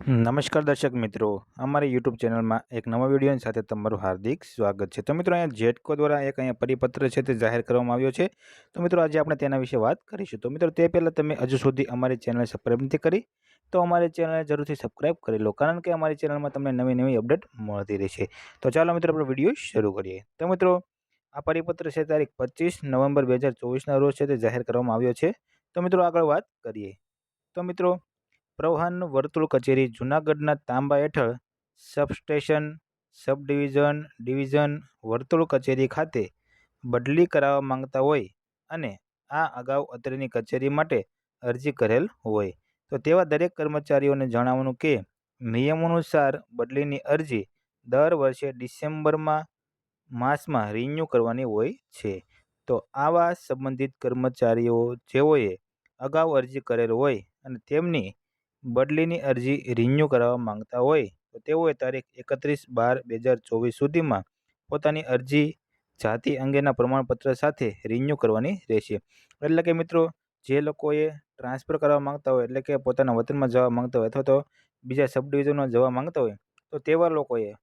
નમસ્કાર દર્શક મિત્રો. અમારી યુટ્યુબ ચેનલમાં એક નવા વિડીયોની સાથે તમારું હાર્દિક સ્વાગત છે. તો મિત્રો, અહીંયા જેટકો દ્વારા એક અહીંયા પરિપત્ર છે તે જાહેર કરવામાં આવ્યો છે. તો મિત્રો, આજે આપણે તેના વિશે વાત કરીશું. તો મિત્રો, તે પહેલાં તમે હજુ સુધી અમારી ચેનલ સબસ્ક્રાઈબ નથી કરી, તો અમારી ચેનલને જરૂરથી સબસ્ક્રાઈબ કરી લો, કારણ કે અમારી ચેનલમાં તમને નવી નવી અપડેટ મળતી રહેશે તો ચાલો મિત્રો, આપણે વીડિયો શરૂ કરીએ. તો મિત્રો, આ પરિપત્ર છે તારીખ પચીસ નવેમ્બર બે હજાર ચોવીસના રોજ છે તે જાહેર કરવામાં આવ્યો છે. તો મિત્રો, આગળ વાત કરીએ. તો મિત્રો પ્રવાહન વર્તુળ કચેરી જૂનાગઢના તાંબા હેઠળ સબસ્ટેશન સબ ડિવિઝન ડિવિઝન વર્તુળ કચેરી ખાતે બદલી કરાવવા માંગતા હોય અને આ અગાઉ અત્રેની કચેરી માટે અરજી કરેલ હોય. તો તેવા દરેક કર્મચારીઓને જણાવવાનું કે નિયમ અનુસાર બદલીની અરજી દર વર્ષે ડિસેમ્બરમાં, માસમાં રિન્યૂ કરવાની હોય છે. તો આવા સંબંધિત કર્મચારીઓ, જેઓએ અગાઉ અરજી કરેલ હોય અને તેમની બદલીની અરજી રિન્યૂ કરાવવા માંગતા હોય, તો તેઓએ તારીખ એકત્રીસ બાર બે હજાર ચોવીસ સુધીમાં પોતાની અરજી જાતિ અંગેના પ્રમાણપત્ર સાથે રિન્યૂ કરવાની રહેશે. એટલે કે મિત્રો, જે લોકોએ ટ્રાન્સફર કરવા માંગતા હોય, એટલે કે પોતાના વતનમાં જવા માંગતા હોય અથવા તો બીજા સબ ડિવિઝનમાં જવા માંગતા હોય, તો તેવા લોકોએ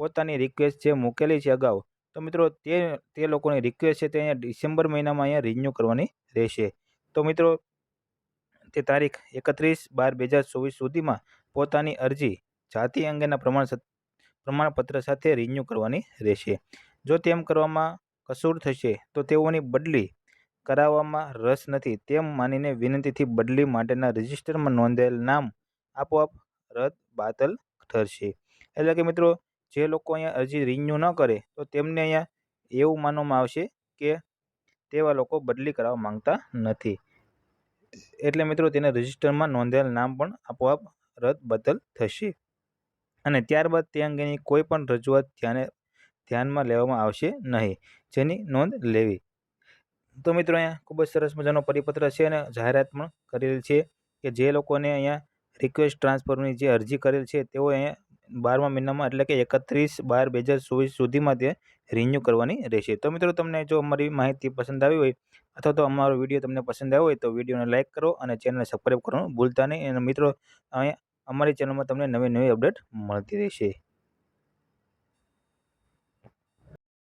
પોતાની રિક્વેસ્ટ જે મૂકેલી છે અગાઉ, તો મિત્રો તે તે લોકોની રિક્વેસ્ટ છે તે અહીંયા ડિસેમ્બર મહિનામાં અહીંયા રિન્યૂ કરવાની રહેશે. તો મિત્રો તે તારીખ એકત્રીસ બાર બે હજાર ચોવીસ સુધીમાં પોતાની અરજી જાતિ અંગેના પ્રમાણ પ્રમાણપત્ર સાથે રિન્યૂ કરવાની રહેશે. જો તેમ કરવામાં કસૂર થશે, તો તેઓની બદલી કરાવવામાં રસ નથી. તેમ માનીને વિનંતીથી બદલી માટેના રજિસ્ટરમાં નોંધાયેલ નામ આપોઆપ રદ બાતલ ઠરશે. એટલે કે મિત્રો, જે લોકો અહીંયા અરજી રિન્યૂ ન કરે, તો તેમને અહીંયા એવું માનવામાં આવશે કે તેવા લોકો બદલી કરાવવા માંગતા નથી. એટલે મિત્રો તેના રજિસ્ટરમાં નોંધાયેલ નામ પણ આપોઆપ રદ બદલ થશે. અને ત્યારબાદ તે અંગેની કોઈ પણ રજૂઆત ધ્યાને, ધ્યાનમાં લેવામાં આવશે નહીં, જેની નોંધ લેવી. તો મિત્રો અહીંયા ખૂબ જ સરસ મજાનો પરિપત્ર છે અને જાહેરાત પણ કરેલ છે કે જે લોકોને અહીંયા રિક્વેસ્ટ ટ્રાન્સફરની જે અરજી કરેલ છે તેઓ અહીંયા બારમા મહિનામાં એટલે કે એકત્રીસ બાર બે હજાર ચોવીસ સુધીમાં તે રિન્યૂ કરવાની રહેશે. તો મિત્રો તમને જો અમારી માહિતી પસંદ આવી હોય અથવા તો અમારો વીડિયો તમને પસંદ આવ્યો હોય તો વિડીયોને લાઇક કરો અને ચેનલને સબસ્ક્રાઈબ કરવાનું ભૂલતા નહીં. અને મિત્રો, અહીંયા અમારી ચેનલમાં તમને નવી નવી અપડેટ મળતી રહેશે.